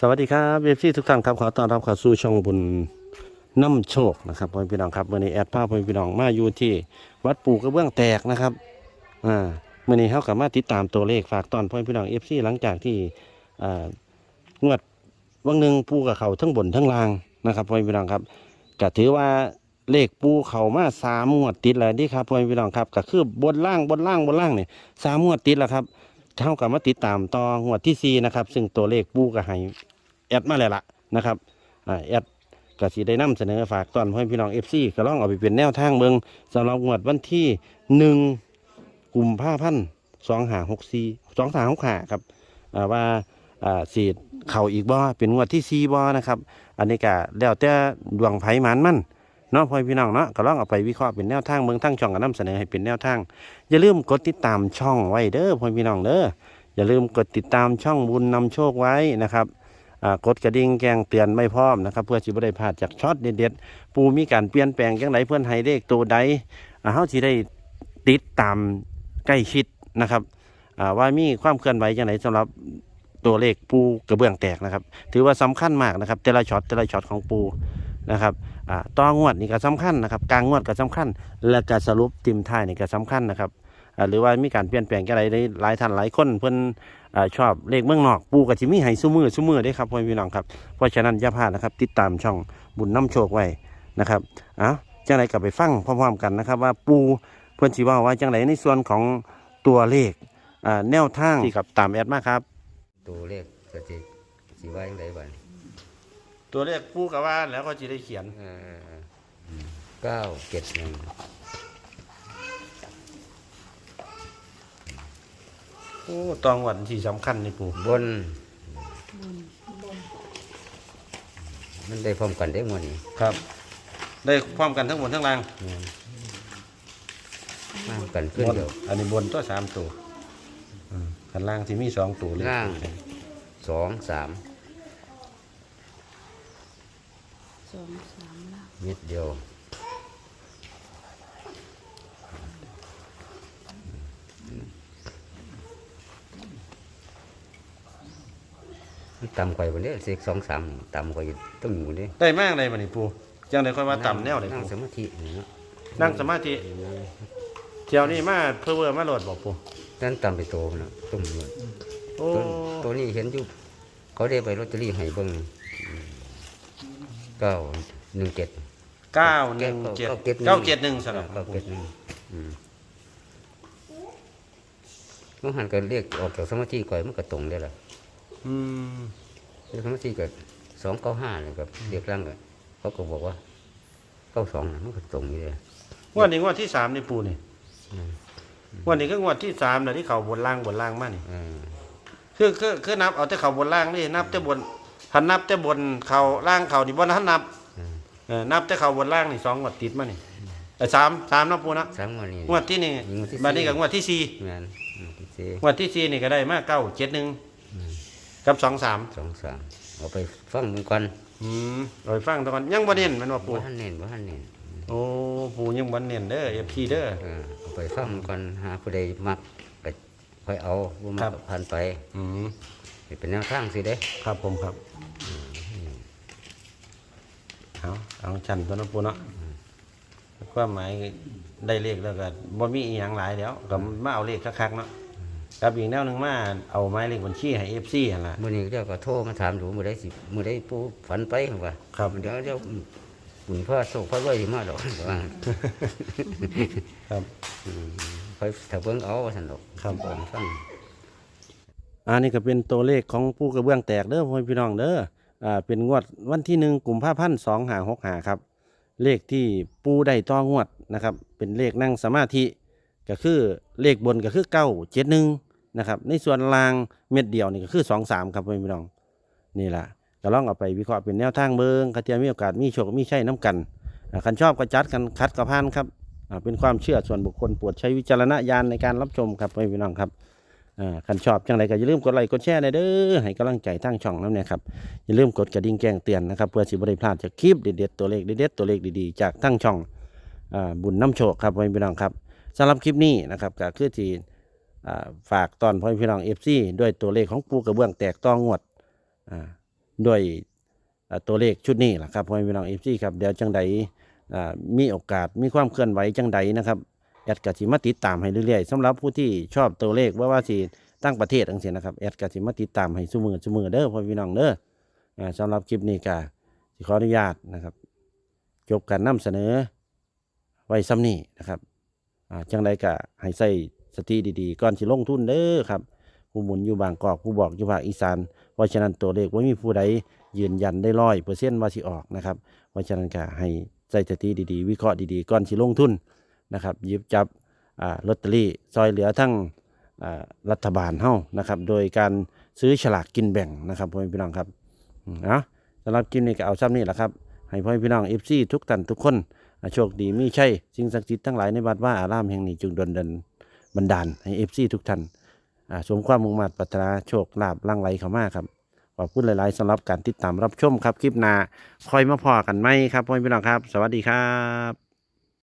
สวัสดีครับเอฟซีทุกท่านครับขอต้อนรับเข้าสู่ช่องบุญน้ำโชคนะครับพ่อพี่น้องครับวันนี้แอดภาพพ่อพี่น้องมาอยู่ที่ วัดปู่กระเบื้องแตกนะครับอ่าวันนี้เขากลับมาติดตามตัวเลขฝากตอนพ่อพี่น้องเอฟซีหลังจากที่อ่างวดวันหนึ่งปูกับเขาทั้งบนทั้งล่างนะครับพ่อพี่น้องครับก็ถือว่าเลขปูเขามาสามงวดติดแล้วนี่ครับพ่อพี่น้องครับก็คือบนล่างบนล่างบนล่างเนี่ยสามงวดติดแล้วครับ เท่ากับมาติดตามต่องวดที่สี่นะครับ ซึ่งตัวเลขปูก็ให้แอดมาแล้วล่ะนะครับอ่าแอดก็สิได้นำเสนอฝากตอนพ่อพี่น้องเอฟซีก็ลองเอาไปเป็นแนวทางเบิงสำหรับงวดวันที่หนึ่งกุมภาพันธ์สองหาหกสี่สองสาหกหาครับว่าสีเข่าอีกบ่เป็นงวดที่สี่บ่นะครับ อันนี้ก็แล้วแต่ดวงไผ่หมันมัน นาะพ่อพี่น้องเนาะก็ลองเอาไปวิเคราะห์เป็นแนวทางเบิงทั้งช่องก็นำเสนอให้เป็นแนวทาง อย่าลืมกดติดตามช่องไว้เด้อพ่อพี่น้องเด้ออย่าลืมกดติดตามช่องบุญนำโชคไว้นะครับกดกระดิ่งแจ้งเตือนไม่พร้อมนะครับเพื่อสิบ่ได้พลาดจากช็อตเด็ดๆปูมีการเปลี่ยนแปลงจังไดเพื่อนให้เลขตัวใดอ่าเฮาสิได้ติดตามใกล้ชิดนะครับว่ามีความเคลื่อนไหวจังไดสำหรับตัวเลขปูกระเบื้องแตกนะครับ ถือว่าสำคัญมากนะครับแต่ละช็อตแต่ละช็อตของปู นะครับอ่าต่องวดนี่ก็สำคัญนะครับกลางงวดก็สำคัญ และการสรุปติมท้ายนี่ก็สำคัญนะครับอ่าหรือว่ามีการเปลี่ยนแปลงจังไดได้หลายท่านหลายคนเพิ่นอาชอบเลขเมืองนอกปูกับจิมีให้ซุมือซุมือได้ครับพ่อพี่น้องครับเพราะฉะนั้นอย่าพลาดนะครับ ติดตามช่องบุญน้ำโชคไว้นะครับเอ้าจังไรกลับไปฟังพร้อมๆกันนะครับ ว่าปูเพื่อนสีว่าว่าจังไรในส่วนของตัวเลขอ่าแนวทางที่ครับตามแอดมาครับ ตัวเลขสถิติสีว่าอย่างไรบ้าง ตัวเลขปูกับว่าแล้วก็จะได้เขียนเก้าเจ็ดหนึ่งโอ้ตองวันที่สำคัญนี่ปูบน มันได้พร้อมกันได้หมดนี่ครับ ได้พร้อมกันทั้งบนทั้งล่างพร้อมกันขึ้นบนเดียวอันนี้บนตัวสามตัวอืมกันล่างที่มีสองตัวเลยล่างสองสาม สองสามล่างนิดเดียวมันต่ำกว่าวันนี้เสกสองสามต่ำกว่าอยู่ต้องอยู่นี่ได้มากเลยมันนี่ปูจังไดค่อยว่าต่ำแนวเลยนั่งปูสมาธินี่เนาะนั่งสมาธิเที่ยวนี้มาเพื่อเวอร์มาโหลดบอกปูนั่นต่ำไปโตนะต้องอยู่โอ้ตัวตัวนี้เห็นอยู่เขาได้ไปลอตเตอรี่ให้เบิ่ง เก้าหนึ่งเจ็ดเก้าหนึ่งเจ็ดเก้าเจ็ดหนึ่งเก้าเจ็ดหนึ่งสำหรับเก้าเจ็ดหนึ่งอืมมันหันกันเรียกออกจากสมาธิก่อนมันก็ตรงได้ละอืมเรียกสมาธิก็สองเก้าห้าเลยกับเรียกร่างก็เขาก็บอกว่าเก้าสองมันก็ตรงอยู่เลยงวดนี้งวดที่สามนี่ปูนี่งวดนี้ก็งวดที่สามนะที่เขาบนล่างบนล่างมานี่อ่าคือคือคือนับเอาแต่เขาบนล่างนี่นับแต่บน ทันนับแต่บนเขาล่างเขานี่บนทันนับอ่าเออนับแต่เขาบนล่างนี่สองงวดติดมานี่เออสามสามนะปูนะสามวันนี้งวดที่นี่งวดที่สี่ บัดนี้กับงวดที่สี่งานอืมที่สี่งวดที่สี่นี่ก็ได้มาเก้าเจ็ดหนึ่งกับสองสามสองสามเอาไปฟังมึงก่อนอืมโดยฟังตอนยังบ่เน้นแมันว่าปูว่าท่านเน้นว่าท่านเน้นโอ้ปูยังบ่เน้นเด้อเอฟซีเด้อ เออเอาไปฟังก่อนหาผู้ใดมักก็ค่อยเอาบ่มัครักบก็ผ่านไป อืมนี่ เป็นแนวทางสิเด้ครับผมครับเอาเอาชันตัวน้ำปูเนาะความหมายได้เลขแล้วก็บ่มีอีหยังหลายแล้วก็มาเอาเลขคักๆเนาะกับอีกแนวหนึงมาเอาไม้เลขบัญชีให้เอฟซีหั่นล่ะมื้อนี้เจ้าก็โทรมาถามดูมื้อใดสิมื้อใดปู่ฝันไปหั่นว่าครับเดี๋ยวเจ้าบุญพระโศกพระรวยสิมาดอกว่าครับค่อยถ้าเบิ่งเอาว่าซั่นดอกครับผมฟัง อันนี้ก็เป็นตัวเลขของผู้กระเบื้องแตกเด้อพ่อพี่น้องเด้ออ่าเป็นงวดวันที่หนึ่งกลุ่มภาพันสองหาหกหาครับ เลขที่ปูได้ต่องวดนะครับ เป็นเลขนั่งสมาธิก็คือเลขบนก็คือเก้าเจ็ดหนึ่งนะครับในส่วนล่างเม็ดเดียวนี่ก็คือสองสามครับพ่อพี่น้องนี่แหละก็ลองเอาไปวิเคราะห์เป็นแนวทางเบิงคาเทียมมีโอกาสมีโชคมีใช่น้ำกันคันชอบก็จัดกันคัดกับพันครับอ่าเป็นความเชื่อส่วนบุคคลปรดใช้วิจารณญาณในการรับชมครับพ่อพี่น้องครับ คันชอบจังไรก็อย่าลืมกดไลค์กดแชร์ได้เด้อให้กำลังใจทั้งช่องน้ำเนี่ยครับอย่าลืมกดกระดิ่งแจ้งเตือนนะครับเพื่อสิบได้พลาดจากคลิปเด็ดๆตัวเลขเด็ดๆตัวเลขดีๆจากทั้งช่องอ่าบุญน้ำโชคครับพ่อพี่น้องครับสำหรับคลิปนี้นะครับก็คือที่อ่าฝากตอนพ่อพี่น้องเอฟซีด้วยตัวเลขของปูกระเบื้องแตกต้องงวดอ่าด้วยตัวเลขชุดนี้แหละครับพ่อพี่น้องเอฟซีครับเดี๋ยวจังใดอ่ามีโอกาสมีความเคลื่อนไหวจังใดนะครับ แอดกสิมาติดตามให้เรื่อยๆสำหรับผู้ที่ชอบตัวเลขว่าว่าสิตั้งประเทศอังเสียนะครับแอดกสิมาติดตามให้ซุมือซุมือเด้อพ่อพี่น้องเด้ออ่าสำหรับคลิปนี้ก็สิขออนุญาตนะครับ จบการนำเสนอ ไว้ซ้ำนี้นะครับอ่าจังใดก็ให้ใส่สติดีๆก่อนสิลงทุนเด้อครับ ผู้หมุนอยู่บางกอกผู้บอกอยู่ภาคอีสานเพราะฉะนั้นตัวเลขว่ามีผู้ใดยืนยันได้ร้อยเปอร์เซ็นต์ว่าสิออกนะครับเพราะฉะนั้นก็ให้ใส่สติดีๆ วิเคราะห์ดีๆก่อนสิลงทุน นะครับยิบจับลอตเตอรี่ซอยเหลือทั้งรัฐบาลเฮ้านะครับ โดยการซื้อฉลากกินแบ่งนะครับพ่อแม่พี่น้องครับนะสำหรับกินนี้ก็เอาซ้ำนี่แหละครับ ให้พ่อแม่พี่น้องเอฟซีทุกท่านทุกคนโชคดีมีใช่สิ่งศักดิ์สิทธิ์ทั้งหลายในบัดว่าอารามแห่งนี้จงดลดันบันดาลให้เอฟซีทุกท่านสมความมุ่งมั่นปรารถนาโชคลาภลังไหลเข้ามาครับขอบคุณหลายๆสำหรับการติดตามรับชมครับคลิปหน้าคอยมาพอกันไหมครับพ่อแม่พี่น้องครับ สวัสดีครับ